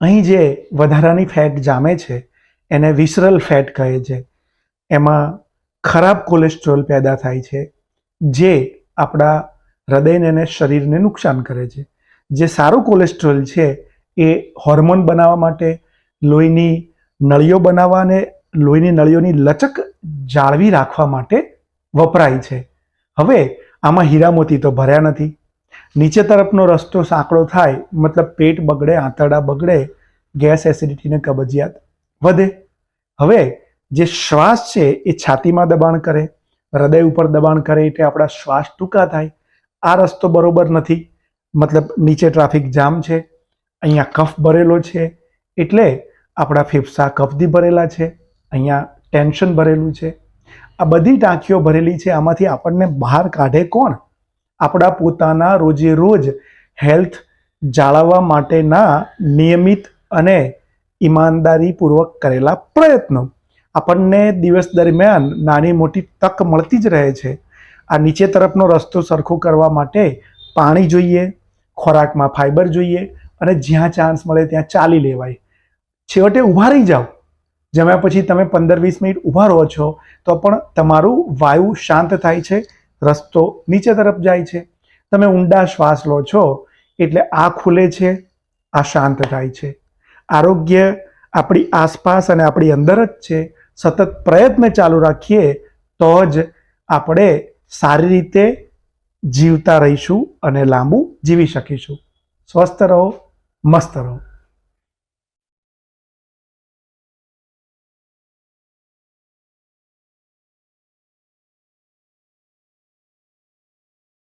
અહીં જે વધારાની ફેટ જામે છે, એને વિસરલ ફેટ કહે છે. એમાં ખરાબ કોલેસ્ટ્રોલ પેદા થાય છે, જે આપણા હૃદયને અને શરીરને નુકસાન કરે છે. જે સારું કોલેસ્ટ્રોલ છે, એ હોર્મોન બનાવવા માટે, લોહીની નળીઓ બનાવવા અને લોહીની નળીઓની લચક જાળવી રાખવા માટે વપરાય છે. હવે આમાં હીરા મોતી તો ભર્યા નથી. નીચે તરફનો રસ્તો સાંકડો થાય, મતલબ પેટ બગડે, આંતરડા બગડે, ગેસ એસિડિટીને કબજિયાત વધે. હવે જે શ્વાસ છે એ છાતીમાં દબાણ કરે, હૃદય ઉપર દબાણ કરે એટલે આપણા શ્વાસ ટૂંકા થાય. આ રસ્તો બરોબર નથી. મતલબ નીચે ટ્રાફિક જામ છે, અહીંયા કફ ભરેલો છે, એટલે આપણા ફેફસા કફથી ભરેલા છે, અહીંયા ટેન્શન ભરેલું છે. આ બધી ટાંકીઓ ભરેલી છે, આમાંથી આપણને બહાર કાઢે કોણ? આપણા પોતાના રોજે રોજ હેલ્થ જાળવવા માટેના નિયમિત અને ઈમાનદારીપૂર્વક કરેલા પ્રયત્નો. આપણને દિવસ દરમિયાન નાની મોટી તક મળતી જ રહે છે. આ નીચે તરફનો રસ્તો સરખો કરવા માટે પાણી જોઈએ, ખોરાકમાં ફાઈબર જોઈએ અને જ્યાં ચાન્સ મળે ત્યાં ચાલી લેવાય. છેવટે ઊભા રહી જાઓ. જમ્યા પછી તમે પંદર વીસ મિનિટ ઊભા રહો છો તો પણ તમારું વાયુ શાંત થાય છે રસ્તો નીચે તરફ જાય છે. તમે ઊંડા શ્વાસ લો છો એટલે આ ખુલે છે, આ શાંત થાય છે. આરોગ્ય આપણી આસપાસ અને આપણી અંદર જ છે. સતત પ્રયત્ન ચાલુ રાખીએ તો જ આપણે સારી રીતે જીવતા રહીશું અને લાંબુ જીવી શકીશું. સ્વસ્થ રહો, મસ્ત રહો.